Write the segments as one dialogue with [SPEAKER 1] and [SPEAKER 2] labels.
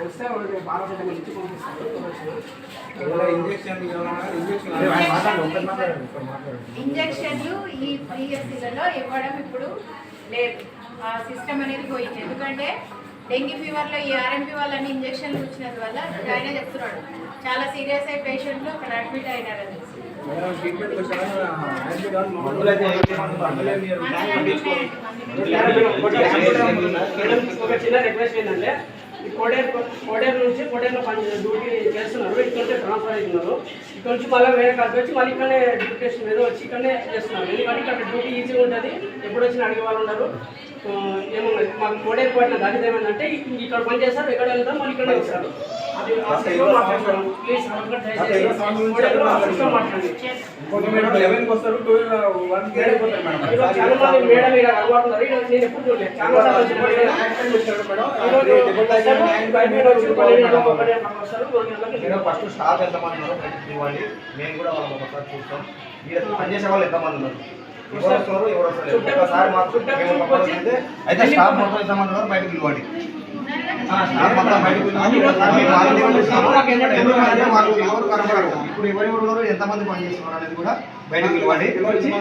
[SPEAKER 1] వస్తే వాళ్ళకి ఇచ్చి పంపిస్తారు.
[SPEAKER 2] ఇంజక్షన్లు ఈ పిఎస్సీలలో ఇవ్వడం ఇప్పుడు లేదు ఆ సిస్టమ్ అనేది పోయింది ఎందుకంటే డెంగ్యూ ఫీవర్లో ఈ ఆర్ఎంపీ వాళ్ళని ఇంజక్షన్లు ఇచ్చినందు వల్ల ఆయన చెప్తున్నాడు చాలా సీరియస్ అయ్యి పేషెంట్లు అక్కడ అడ్మిట్ అయినారు అని
[SPEAKER 3] మేడం ట్రీట్మెంట్ వచ్చారా యాడ్మిట్ అవ్వాలి,
[SPEAKER 4] మందులు
[SPEAKER 3] మందులు
[SPEAKER 4] అయితే
[SPEAKER 3] అయితే మందులు ఏమి ఇవ్వరు.
[SPEAKER 2] మందులు
[SPEAKER 3] ట్యాంక్
[SPEAKER 2] అన్నీ
[SPEAKER 3] తీసుకోవాలి.
[SPEAKER 1] మేడం ఒక చిన్న రిక్వెస్ట్ ఏంటంటే కోడేరు కోడేరు నుంచి కోడేరులో పని డ్యూటీ చేస్తున్నారు. ఇక్కడే ట్రాన్స్ఫర్ అవుతున్నారు. ఇక్కడ నుంచి మళ్ళీ వేరే కాదు వచ్చి మళ్ళీ ఇక్కడనే డ్యూటేషన్ ఏదో వచ్చి ఇక్కడనే చేస్తున్నారు. ఎందుకంటే ఇక్కడ డ్యూటీ ఈజీగా ఉంటుంది. ఎప్పుడు వచ్చినా అడిగే వాళ్ళు ఉన్నారు ఆ, ఏమో మాకు కోడేరు పట్టిన దాని ఏమైందంటే ఇక్కడ పని చేస్తారు ఎక్కడ వెళ్తారు మళ్ళీ ఇక్కడే వస్తారు. అది ఆ సిస్టమ్ మాట్లాడుతున్నాం ప్లీజ్ కోడేరులో ఆ సిస్టమ్ మాట్లాడండి
[SPEAKER 3] ఇంకొక మేడం 11 కి వస్తారు, 12 1 కి వెళ్ళిపోతారు మేడం.
[SPEAKER 1] ఈరోజు చాలా మంది మేడం ఇక్కడ అలవాటు ఉన్నారు. ఈరోజు నేను ఎప్పుడు చూడలేదు. చాలా
[SPEAKER 3] మేడం.
[SPEAKER 4] ఫస్ట్ స్టాఫ్ ఎంతమంది ఉన్నారో ఇవ్వండి. మేము కూడా వాళ్ళని ఒకసారి చూస్తాం. మీరు పనిచేసే వాళ్ళు ఎంతమంది ఉన్నారు? ఒకసారి అయితే స్టాఫ్ మొత్తం బయటకు స్టాఫ్ మొత్తం ఎవరు కనబడరు ఇప్పుడు ఎవరెవరు ఉన్నారు ఎంతమంది పని చేస్తున్నారు అనేది కూడా బయటకు ఇవ్వండి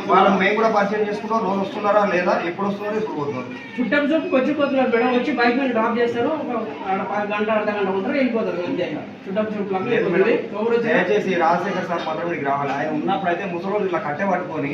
[SPEAKER 4] వాళ్ళని మేము కూడా పరిచయం చేసుకుంటాం రోజు వస్తున్నారా లేదా ఎప్పుడు వస్తున్నారో ఇప్పుడు పోతున్నారు
[SPEAKER 1] చుట్టం చుట్టూ వచ్చిపోతున్నారు మేడం వచ్చి బైక్ మీద డ్రాప్ చేస్తారు గంట అర్ధ గంట ఉంటారు వెళ్ళిపోతారు. చుట్టం చుట్టూ
[SPEAKER 4] దయచేసి రాజశేఖర్ సార్ మాత్రం ఇక్కడికి రావాలి ఆయన ఉన్నప్పుడు అయితే ముసలోళ్ళు ఇట్లా కట్టె పట్టుకొని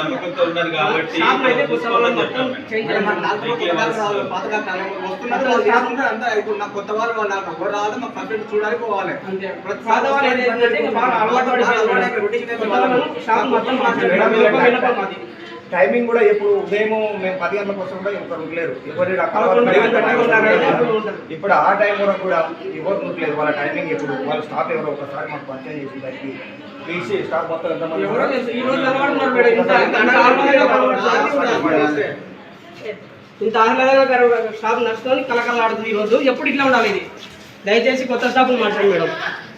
[SPEAKER 5] నమ్మకంతో ఉన్నారు కాబట్టి చూసుకోవాలని.
[SPEAKER 3] కొత్త వాళ్ళు నాకు ఎవరు మాకు పర్ఫెక్ట్ చూడాలి పోవాలి.
[SPEAKER 4] టైమింగ్ కూడా ఇప్పుడు ఉదయం మేము పది గంటలకు వస్తాం కూడా ఎవరు ఉండలేరు. ఎవరి రకాల. ఇప్పుడు ఆ టైం వరకు కూడా ఎవరు ఉండలేదు వాళ్ళ టైమింగ్ ఇప్పుడు వాళ్ళ స్టాఫ్ ఎవరో ఒకసారి మాకు పరిచయం చేసి దానికి మొత్తం ఎంతమంది.
[SPEAKER 1] ఇంత ఆహ్లాదంగా షాప్ నడుచుకొని కలకలాడుతుంది ఈ రోజు. ఎప్పుడు ఇట్లా ఉండాలి ఇది? దయచేసి కొత్త స్టాఫ్ మార్చండి మేడం.